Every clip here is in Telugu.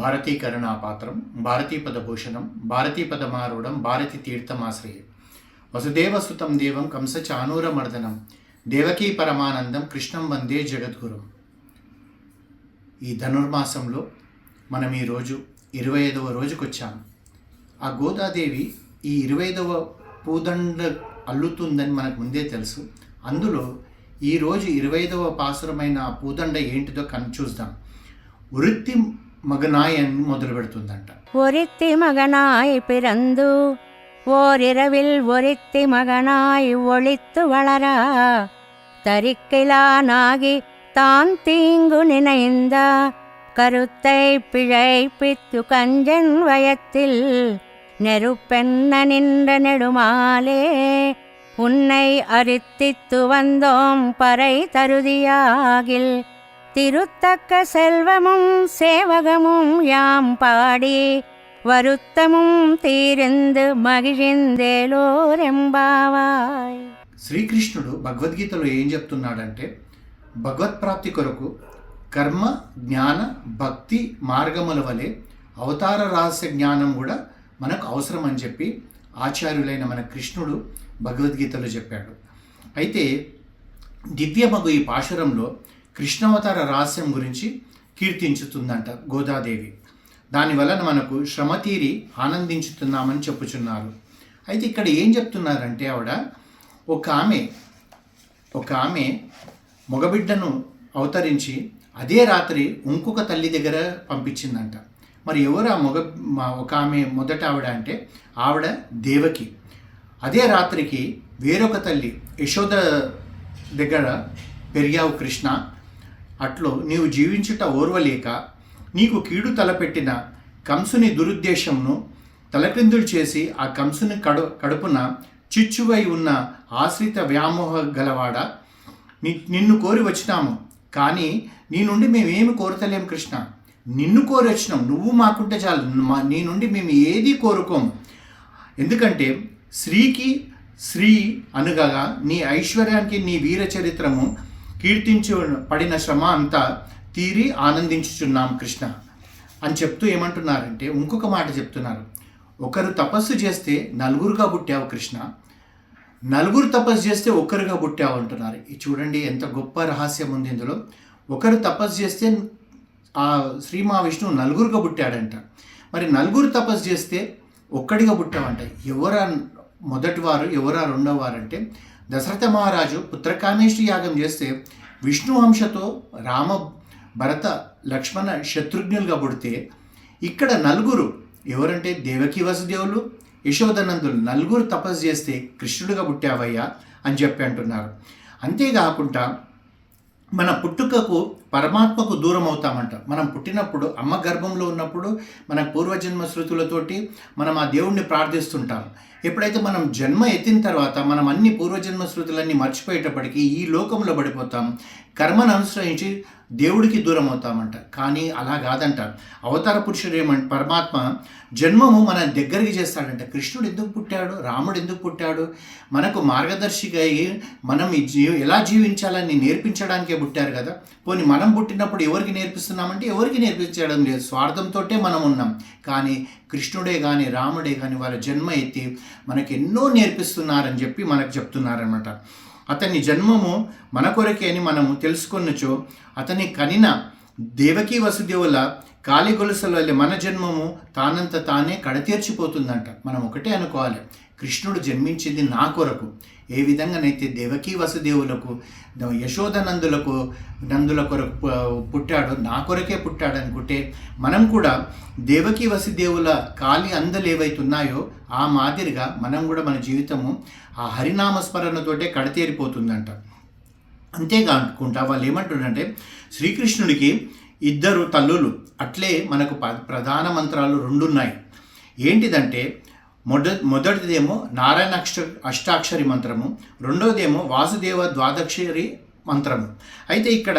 భారతీకరణాపాత్రం భారతీపదభూషణం భారతీపదమారూఢం భారతి తీర్థమాశ్రయం వసుదేవసుతం దేవం కంస చానూరమర్దనం దేవకీ పరమానందం కృష్ణం వందే జగద్గురం. ఈ ధనుర్మాసంలో మనం ఈరోజు ఇరవై ఐదవ రోజుకు వచ్చాము ఆ గోదాదేవి ఈ ఇరవై ఐదవ పూదండ అల్లుతుందని మనకు ముందే తెలుసు. అందులో ఈరోజు ఇరవై ఐదవ పాసురమైన ఆ పూదండ ఏంటిదో కను చూద్దాం వృత్తి మగనాయ్ అని మొదలు పెడుతుందంట ஒருத்தி மகனாய் பிறந்து ஓரிரவில் ஒருத்தி மகனாய் ஒளித்து வளர தரிக்கிலானாகி தான் தீங்கு நினைந்த கருத்தை பிழைப்பித்து கஞ்சன் வயத்தில் நெருப்பென்ன நின்ற நெடுமாலே உன்னை அரித்தித்து வந்தோம் பறை தருதியாகில் திருத்தக்க செல்வமும் சேவகமும் யாம் பாடி வருத்தமும் தீர்ந்து మగిజిందేలోరెంబావాయ్ శ్రీకృష్ణుడు భగవద్గీతలో ఏం చెప్తున్నాడంటే భగవత్ప్రాప్తి కొరకు కర్మ జ్ఞాన భక్తి మార్గముల వలె అవతార రహస్య జ్ఞానం కూడా మనకు అవసరం అని చెప్పి ఆచార్యులైన మన కృష్ణుడు భగవద్గీతలో చెప్పాడు అయితే దివ్యమగు ఈ పాశురంలో కృష్ణావతార రహస్యం గురించి కీర్తించుతుందంట గోదాదేవి. దానివలన మనకు శ్రమ తీరి ఆనందించుతున్నామని చెప్పుచున్నారు. అయితే ఇక్కడ ఏం చెప్తున్నారంటే ఆవిడ ఒక ఆమె ఒక ఆమె మగబిడ్డను అవతరించి అదే రాత్రి ఇంకొక తల్లి దగ్గర పంపించిందంట. మరి ఎవరు ఆ మగ ఒక ఆమె మొదట ఆవిడ అంటే ఆవిడ దేవకి. అదే రాత్రికి వేరొక తల్లి యశోద దగ్గర పెరిగావు కృష్ణ అట్లు నీవు జీవించుట ఓర్వలేక నీకు కీడు తలపెట్టిన కంసుని దురుద్దేశంను తలక్రిందులు చేసి ఆ కంసుని కడు కడుపున చిచ్చువై ఉన్న ఆశ్రిత వ్యామోహ గలవాడ ని నిన్ను కోరి వచ్చినాము. కానీ నీ నుండి మేమేమి కోరతలేం కృష్ణ? నిన్ను కోరి వచ్చినాం. నువ్వు మాకుంటే చాలు. మా నీ నుండి మేము ఏది కోరుకోము. ఎందుకంటే స్త్రీకి శ్రీ అనుగగా నీ ఐశ్వర్యానికి నీ వీర చరిత్రము కీర్తించు పడిన శ్రమ అంతా తీరి ఆనందించుచున్నాం కృష్ణ అని చెప్తూ ఏమంటున్నారంటే ఇంకొక మాట చెప్తున్నారు. ఒకరు తపస్సు చేస్తే నలుగురుగా పుట్టావు కృష్ణ. నలుగురు తపస్సు చేస్తే ఒక్కరుగా పుట్టావు అంటున్నారు. ఇది చూడండి ఎంత గొప్ప రహస్యం ఉంది ఇందులో. ఒకరు తపస్సు చేస్తే ఆ శ్రీ మహావిష్ణువు నలుగురుగా పుట్టాడంట. మరి నలుగురు తపస్సు చేస్తే ఒక్కడిగా పుట్టావంట. ఎవరా మొదటివారు ఎవరా రెండవ వారు అంటే దశరథ మహారాజు పుత్రకామేష్టి యాగం చేస్తే విష్ణు అంశతో రామ భరత లక్ష్మణ శత్రుఘ్నులుగా పుడితే ఇక్కడ నలుగురు ఎవరంటే దేవకి వసుదేవులు యశోదనందులు నలుగురు తపస్సు చేస్తే కృష్ణుడిగా పుట్టావయ్యా అని చెప్పి అంటున్నారు. అంతేకాకుండా మన పుట్టుకకు పరమాత్మకు దూరం అవుతామంట. మనం పుట్టినప్పుడు అమ్మ గర్భంలో ఉన్నప్పుడు మన పూర్వజన్మ శృతులతోటి మనం ఆ దేవుణ్ణి ప్రార్థిస్తుంటాం. ఎప్పుడైతే మనం జన్మ ఎత్తిన తర్వాత మనం అన్ని పూర్వజన్మ శృతులన్నీ మర్చిపోయేటప్పటికీ ఈ లోకంలో పడిపోతాం. కర్మను అనుసరించి దేవుడికి దూరం అవుతామంట. కానీ అలా కాదంట. అవతార పురుషుడు ఏమంట పరమాత్మ జన్మము మన దగ్గరికి చేస్తాడంట. కృష్ణుడు ఎందుకు పుట్టాడు? రాముడు ఎందుకు పుట్టాడు? మనకు మార్గదర్శిగా అయి మనం ఈ జీ ఎలా జీవించాలని నేర్పించడానికే పుట్టారు కదా. పోనీ మనం పుట్టినప్పుడు ఎవరికి నేర్పిస్తున్నామంటే ఎవరికి నేర్పించడం లేదు. స్వార్థంతోటే మనం ఉన్నాం. కానీ కృష్ణుడే కానీ రాముడే కానీ వాళ్ళ జన్మ ఎత్తి మనకి ఎన్నో నేర్పిస్తున్నారని చెప్పి మనకు చెప్తున్నారనమాట అతని జన్మము మన కొరకే అని మనము తెలుసుకొనొచ్చు అతని కనిన దేవకీ వసుదేవుల కాలి గొలుసుల వల్ల మన జన్మము తానంత తానే కడతీర్చిపోతుందంట. మనం ఒకటే అనుకోవాలి. కృష్ణుడు జన్మించింది నా కొరకు. ఏ విధంగానైతే దేవకీ వసుదేవులకు యశోద నందులకు నందుల కొరకు పుట్టాడు నా కొరకే పుట్టాడు అనుకుంటే మనం కూడా దేవకీ వసుదేవుల కాలి అందలు ఏవైతే ఉన్నాయో ఆ మాదిరిగా మనం కూడా మన జీవితము ఆ హరినామస్మరణతోటే కడతేరిపోతుందంట. అంతేకాకుండా వాళ్ళు ఏమంటున్నారంటే శ్రీకృష్ణుడికి ఇద్దరు తల్లులు. అట్లే మనకు ప- ప్రధాన మంత్రాలు రెండు ఉన్నాయి ఏంటిదంటే మొద మొదటిదేమో నారాయణ అక్ష అష్టాక్షరి మంత్రము రెండోదేమో వాసుదేవ ద్వాదక్షరి మంత్రము. అయితే ఇక్కడ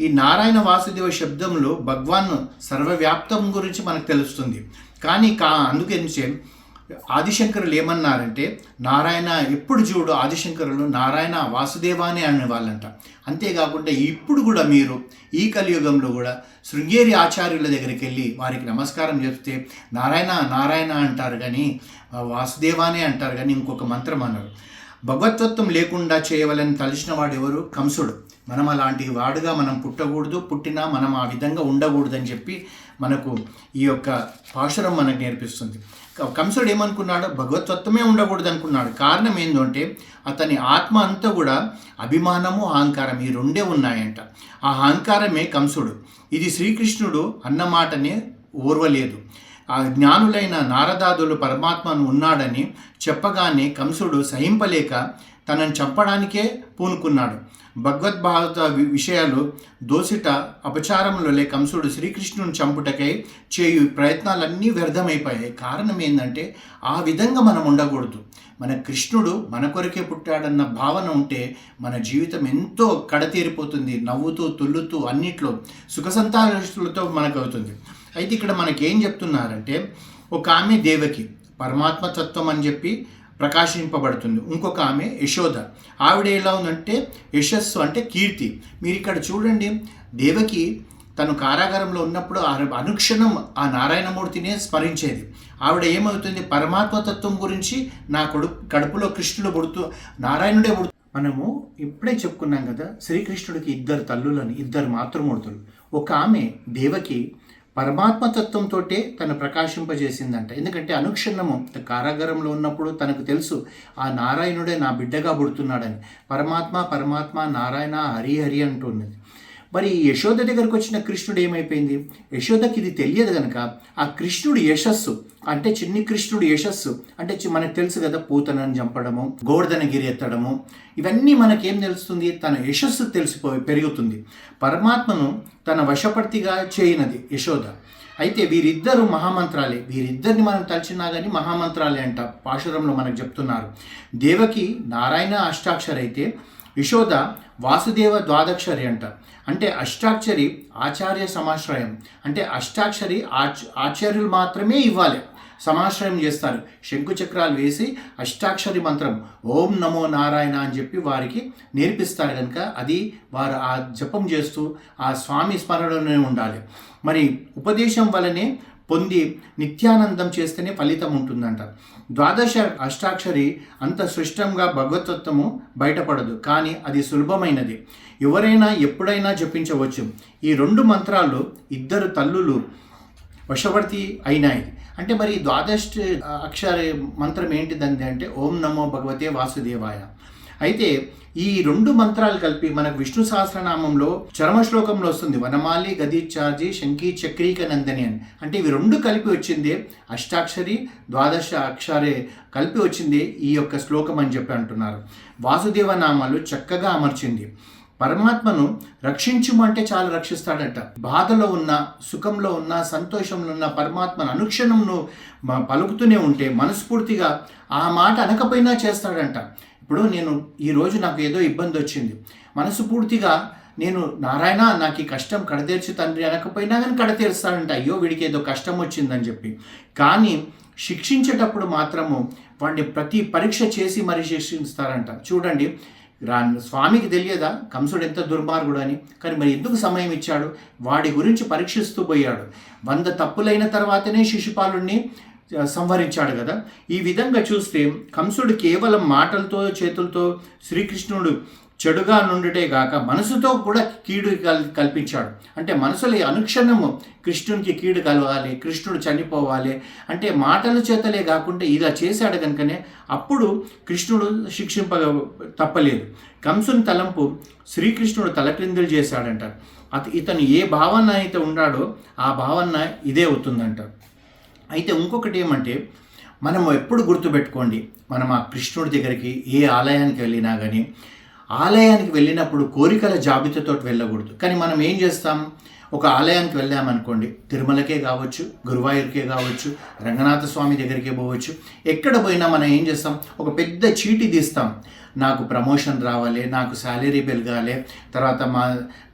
ఈ నారాయణ వాసుదేవ శబ్దంలో భగవాన్ సర్వవ్యాప్తం గురించి మనకు తెలుస్తుంది. కానీ కా అందుకే ఆదిశంకరులు ఏమన్నారంటే నారాయణ ఎప్పుడు చూడు ఆదిశంకరులు నారాయణ వాసుదేవానే అనేవాళ్ళంట అంతేకాకుండా ఇప్పుడు కూడా మీరు ఈ కలియుగంలో కూడా శృంగేరి ఆచార్యుల దగ్గరికి వెళ్ళి వారికి నమస్కారం చెప్తే నారాయణ నారాయణ అంటారు కానీ వాసుదేవానే అంటారు కానీ ఇంకొక మంత్రం అన్నారు. భగవతత్వం లేకుండా చేయవలని తలిచిన వాడు ఎవరు కంసుడు. మనం అలాంటి వాడుగా మనం పుట్టకూడదు పుట్టినా మనం ఆ విధంగా ఉండకూడదని చెప్పి మనకు ఈ యొక్క పాశురం మనకు నేర్పిస్తుంది. కంసుడు ఏమనుకున్నాడు? భగవతత్వమే ఉండకూడదు అనుకున్నాడు కారణం ఏంటంటే అతని ఆత్మ అంతా కూడా అభిమానము అహంకారం ఈ రెండే ఉన్నాయంట. ఆ అహంకారమే కంసుడు. ఇది శ్రీకృష్ణుడు అన్న మాటనే ఓర్వలేదు. ఆ జ్ఞానులైన నారదాదులు పరమాత్మను ఉన్నాడని చెప్పగానే కంసుడు సహింపలేక తనను చంపడానికే పూనుకున్నాడు. భగవద్భాగవత వి- విషయాలు దోసిట అపచారములలో కంసుడు శ్రీకృష్ణుని చంపుటకై చేయు ప్రయత్నాలన్నీ వ్యర్థమైపోయాయి. కారణం ఏంటంటే ఆ విధంగా మనం ఉండకూడదు. మన కృష్ణుడు మన కొరకే పుట్టాడన్న భావన ఉంటే మన జీవితం ఎంతో కడతీరిపోతుంది. నవ్వుతూ తుల్లుతూ అన్నిట్లో సుఖ సంతాలతో మనకు అవుతుంది అయితే ఇక్కడ మనకేం చెప్తున్నారంటే ఒక ఆమె దేవకి పరమాత్మ తత్వం అని చెప్పి ప్రకాశింపబడుతుంది. ఇంకొక ఆమె యశోద. ఆవిడ ఎలా ఉందంటే యశస్సు అంటే కీర్తి. మీరు ఇక్కడ చూడండి దేవకి తను కారాగారంలో ఉన్నప్పుడు ఆ అనుక్షణం ఆ నారాయణమూర్తినే స్మరించేది. ఆవిడ ఏమవుతుంది పరమాత్మతత్వం గురించి నా కొడు కడుపులో కృష్ణుడు పుడుతూ నారాయణుడే పుడుతూ మనము ఇప్పుడే చెప్పుకున్నాం కదా శ్రీకృష్ణుడికి ఇద్దరు తల్లులని ఇద్దరు మాతృమూర్తులు. ఒక ఆమె దేవకి పరమాత్మతత్వంతో తను ప్రకాశింపజేసిందంట. ఎందుకంటే అనుక్షణము కారాగారంలో ఉన్నప్పుడు తనకు తెలుసు ఆ నారాయణుడే నా బిడ్డగా పుడుతున్నాడని. పరమాత్మ పరమాత్మ నారాయణ హరి హరి అంటున్నది మరి యశోద దగ్గరకు వచ్చిన కృష్ణుడు ఏమైపోయింది? యశోదకి ఇది తెలియదు కనుక ఆ కృష్ణుడు యశస్సు అంటే చిన్ని కృష్ణుడు యశస్సు అంటే చి- మనకు తెలుసు కదా పూతనని చంపడము గోవర్ధనగిరి ఎత్తడము. ఇవన్నీ మనకేం తెలుస్తుంది? తన యశస్సు తెలిసిపోయి పెరుగుతుంది. పరమాత్మను తన వశపర్తిగా చేయనది యశోద. అయితే వీరిద్దరు మహామంత్రాలే. వీరిద్దరిని మనం తలిచినా కానీ మహామంత్రాలే అంట. పాశురంలో మనకు చెప్తున్నారు. దేవకి నారాయణ అష్టాక్షరైతే అయితే యశోద వాసుదేవ ద్వాదక్షరి అంట. అంటే అష్టాక్షరి ఆచార్య సమాశ్రయం. అంటే అష్టాక్షరి ఆచ్ ఆచార్యులు మాత్రమే ఇవ్వాలి. సమాశ్రయం చేస్తారు. శంకు చక్రాలు వేసి అష్టాక్షరి మంత్రం ఓం నమో నారాయణ అని చెప్పి వారికి నేర్పిస్తారు కనుక అది వారు ఆ జపం చేస్తూ ఆ స్వామి స్మరణలోనే ఉండాలి. మరి ఉపదేశం వలనే పొంది నిత్యానందం చేస్తేనే ఫలితం ఉంటుందంట. ద్వాదశ అష్టాక్షరి అంత సృష్టంగా భగవతత్వము బయటపడదు కానీ అది సులభమైనది. ఎవరైనా ఎప్పుడైనా జపించవచ్చు. ఈ రెండు మంత్రాలు ఇద్దరు తల్లులు వశవర్తి అయినాయి. అంటే మరి ద్వాదశ అక్షర మంత్రం ఏంటిదండి అంటే ఓం నమో భగవతే వాసుదేవాయ. అయితే ఈ రెండు మంత్రాలు కలిపి మనకు విష్ణు సహస్రనామంలో చరమ శ్లోకంలో వస్తుంది. వనమాలి గదిచార్జి శంకి చక్రీక నందని అని అంటే ఇవి రెండు కలిపి వచ్చింది అష్టాక్షరి ద్వాదశ అక్షరే కలిపి వచ్చింది ఈ యొక్క శ్లోకం అని చెప్పి అంటున్నారు. వాసుదేవ నామాలు చక్కగా అమర్చింది. పరమాత్మను రక్షించుమంటే చాలా రక్షిస్తాడట. బాధలో ఉన్న సుఖంలో ఉన్న సంతోషంలో ఉన్న పరమాత్మను అనుక్షణంను పలుకుతూనే ఉంటే మనస్ఫూర్తిగా ఆ మాట అనకపోయినా చేస్తాడంట. ఇప్పుడు నేను ఈరోజు నాకు ఏదో ఇబ్బంది వచ్చింది. మనసు పూర్తిగా నేను నారాయణ నాకు ఈ కష్టం కడతీర్చు తండ్రి అనకపోయినా కానీ కడతీరుస్తాడంట. అయ్యో వీడికి ఏదో కష్టం వచ్చిందని చెప్పి. కానీ శిక్షించేటప్పుడు మాత్రము వాడిని ప్రతి పరీక్ష చేసి మరి శిక్షిస్తారంట. చూడండి రా స్వామికి తెలియదా? కంసుడు ఎంత దుర్మార్గుడు అని. కానీ మరి ఎందుకు సమయం ఇచ్చాడు? వాడి గురించి పరీక్షిస్తూ పోయాడు. వంద తప్పులైన తర్వాతనే శిశుపాలుణ్ణి సంవరించాడు సంహరించాడు కదా. ఈ విధంగా చూస్తే కంసుడు కేవలం మాటలతో చేతులతో శ్రీకృష్ణుడు చెడుగా నుండుటే గాక మనసుతో కూడా కీడు కల్ కల్పించాడు. అంటే మనసులో అనుక్షణము కృష్ణునికి కీడు కలవాలి కృష్ణుడు చనిపోవాలి అంటే మాటల చేతలే కాకుండా ఇలా చేశాడు కనుకనే అప్పుడు కృష్ణుడు శిక్షింప తప్పలేదు. కంసుని తలంపు శ్రీకృష్ణుడు తలక్రిందులు చేశాడంట. అత ఇతను ఏ భావన అయితే ఉన్నాడో ఆ భావన ఇదే అవుతుందంట. అయితే ఇంకొకటి ఏమంటే మనం ఎప్పుడు గుర్తుపెట్టుకోండి మనం ఆ కృష్ణుడి దగ్గరికి ఏ ఆలయానికి వెళ్ళినా కానీ ఆలయానికి వెళ్ళినప్పుడు కోరికల జాబితాతో వెళ్ళకూడదు. కానీ మనం ఏం చేస్తాం? ఒక ఆలయానికి వెళ్ళామనుకోండి తిరుమలకే కావచ్చు గురువాయూర్కే కావచ్చు రంగనాథ స్వామి దగ్గరికే పోవచ్చు ఎక్కడ పోయినా మనం ఏం చేస్తాం? ఒక పెద్ద చీటీ తీస్తాం. నాకు ప్రమోషన్ రావాలి నాకు శాలరీ పెరగాలి తర్వాత మా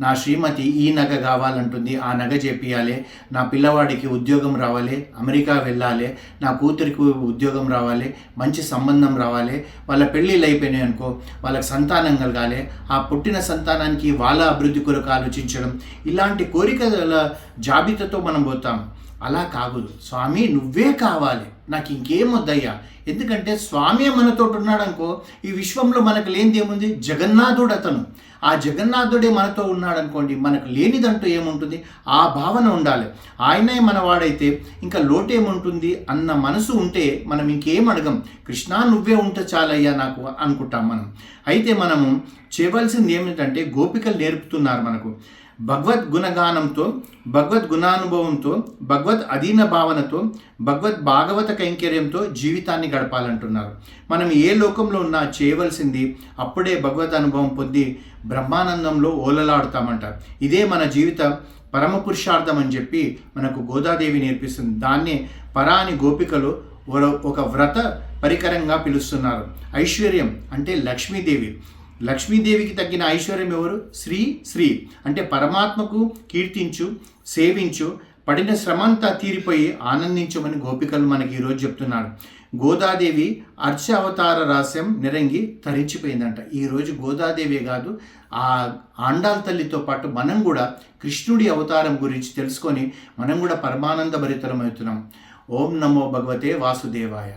నా శ్రీమతి ఈ నగ కావాలంటుంది ఆ నగ చేపియాలి నా పిల్లవాడికి ఉద్యోగం రావాలి అమెరికా వెళ్ళాలి నా కూతురికి ఉద్యోగం రావాలి మంచి సంబంధం రావాలి వాళ్ళ పెళ్ళిళ్ళు అయిపోయినాయి అనుకో వాళ్ళకి సంతానం కలగాలి ఆ పుట్టిన సంతానానికి వాళ్ళ అభివృద్ధి కొరకు ఆలోచించడం ఇలాంటి కోరికల జాబితాతో మనం పోతాం. అలా కాదు స్వామి నువ్వే కావాలి. నాకు ఇంకేం వద్దయ్యా? ఎందుకంటే స్వామి మనతో ఉన్నాడు అనుకో ఈ విశ్వంలో మనకు లేనిది ఏముంది? జగన్నాథుడు అతను. ఆ జగన్నాథుడే మనతో ఉన్నాడు అనుకోండి మనకు లేనిదంటూ ఏముంటుంది? ఆ భావన ఉండాలి. ఆయనే మనవాడైతే ఇంకా లోటేముంటుంది అన్న మనసు ఉంటే మనం ఇంకేం అడగం. కృష్ణా నువ్వే ఉంటే చాలయ్యా నాకు అనుకుంటాం మనం. అయితే మనము చేయవలసింది ఏమిటంటే గోపికలు నేర్పుతున్నారు మనకు. భగవద్ గుణగానంతో భగవద్ గుణానుభవంతో భగవద్ అధీన భావనతో భగవద్ భాగవత కైంకర్యంతో జీవితాన్ని గడపాలంటున్నారు. మనం ఏ లోకంలో ఉన్నా చేయవలసింది అప్పుడే భగవద్ అనుభవం పొంది బ్రహ్మానందంలో ఓలలాడుతామంట. ఇదే మన జీవిత పరమ పురుషార్థం అని చెప్పి మనకు గోదాదేవి నేర్పిస్తుంది. దాన్నే పరాని గోపికలు ఒక- ఒక వ్రత పరికరంగా పిలుస్తున్నారు. ఐశ్వర్యం అంటే లక్ష్మీదేవి. లక్ష్మీదేవికి తగ్గిన ఐశ్వర్యం ఎవరు? శ్రీ శ్రీ. అంటే పరమాత్మకు కీర్తించు సేవించు పడిన శ్రమంతా తీరిపోయి ఆనందించమని గోపికలు మనకి ఈరోజు చెప్తున్నాడు గోదాదేవి అర్చ అవతార రహస్యం నిరంగి తరించిపోయిందంట. ఈరోజు గోదాదేవి కాదు ఆ ఆండాల్ తల్లితో పాటు మనం కూడా కృష్ణుడి అవతారం గురించి తెలుసుకొని మనం కూడా పరమానంద భరితలమవుతున్నాం ఓం నమో భగవతే వాసుదేవాయ.